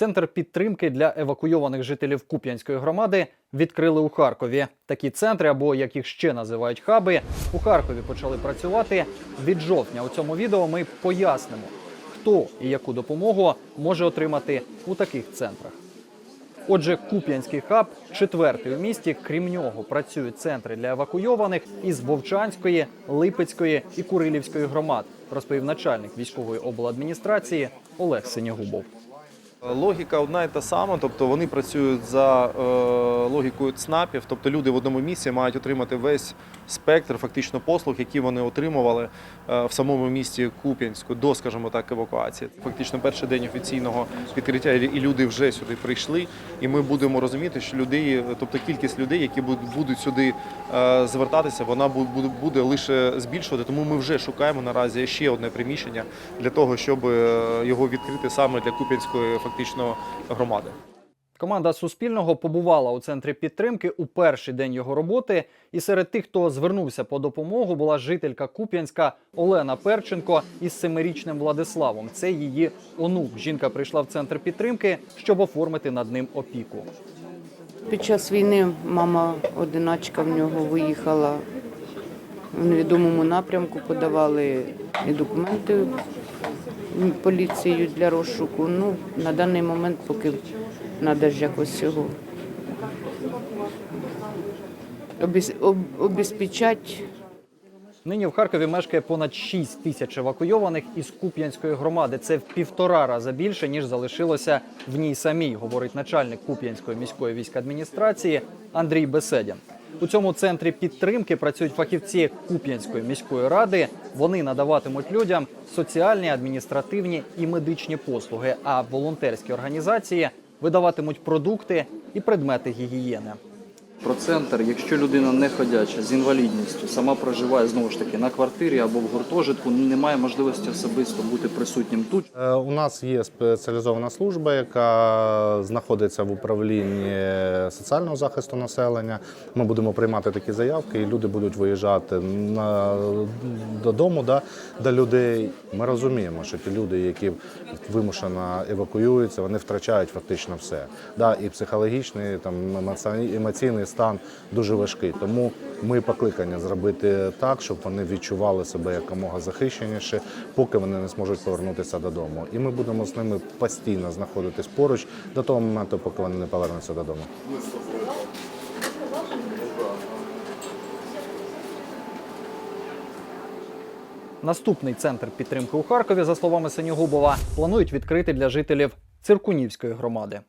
Центр підтримки для евакуйованих жителів Куп'янської громади відкрили у Харкові. Такі центри, або як їх ще називають хаби, у Харкові почали працювати від жовтня. У цьому відео ми пояснимо, хто і яку допомогу може отримати у таких центрах. Отже, Куп'янський хаб четвертий у місті. Крім нього працюють центри для евакуйованих із Вовчанської, Липецької і Курилівської громад, розповів начальник військової обладміністрації Олег Синягубов. Логіка одна і та сама, тобто вони працюють за е, логікою ЦНАПів, тобто люди в одному місці мають отримати весь спектр фактично послуг, які вони отримували е, в самому місті Куп'янську до, скажімо так, евакуації. Фактично перший день офіційного відкриття, і люди вже сюди прийшли, і ми будемо розуміти, що людей, тобто кількість людей, які будуть- сюди е, звертатися, вона бу- буде, лише збільшувати. Тому ми вже шукаємо наразі ще одне приміщення для того, щоб його відкрити саме для Куп'янської фактично громади. Команда Суспільного побувала у центрі підтримки у перший день його роботи. І серед тих, хто звернувся по допомогу, була жителька Куп'янська Олена Перченко із семирічним Владиславом. Це її онук. Жінка прийшла в центр підтримки, щоб оформити над ним опіку. Під час війни мама одиначка в нього виїхала в невідомому напрямку, подавали і документи поліцію для розшуку. Ну, на даний момент поки треба ж якось об- обезпечати. Нині в Харкові мешкає понад 6 тисяч евакуйованих із Куп'янської громади. Це в півтора рази більше ніж залишилося в ній самій, говорить начальник Куп'янської міської військадміністрації Андрій Беседін. У цьому центрі підтримки працюють фахівці Куп'янської міської ради. Вони надаватимуть людям соціальні, адміністративні і медичні послуги. А волонтерські організації видаватимуть продукти і предмети гігієни. Про центр, якщо людина не ходяча з інвалідністю, сама проживає знову ж таки на квартирі або в гуртожитку, немає можливості особисто бути присутнім тут. Е, У нас є спеціалізована служба, яка знаходиться в управлінні соціального захисту населення. Ми будемо приймати такі заявки, і люди будуть виїжджати на, додому да, до людей. Ми розуміємо, що ті люди, які вимушено евакуюються, вони втрачають фактично все. Да, і психологічний, там, емоційний стан дуже важкий. Тому ми покликані зробити так, щоб вони відчували себе якомога захищеніше, поки вони не зможуть повернутися додому. І ми будемо з ними постійно знаходитись поруч до того моменту, поки вони не повернуться додому. Наступний центр підтримки у Харкові, за словами Синігубова, планують відкрити для жителів Циркунівської громади.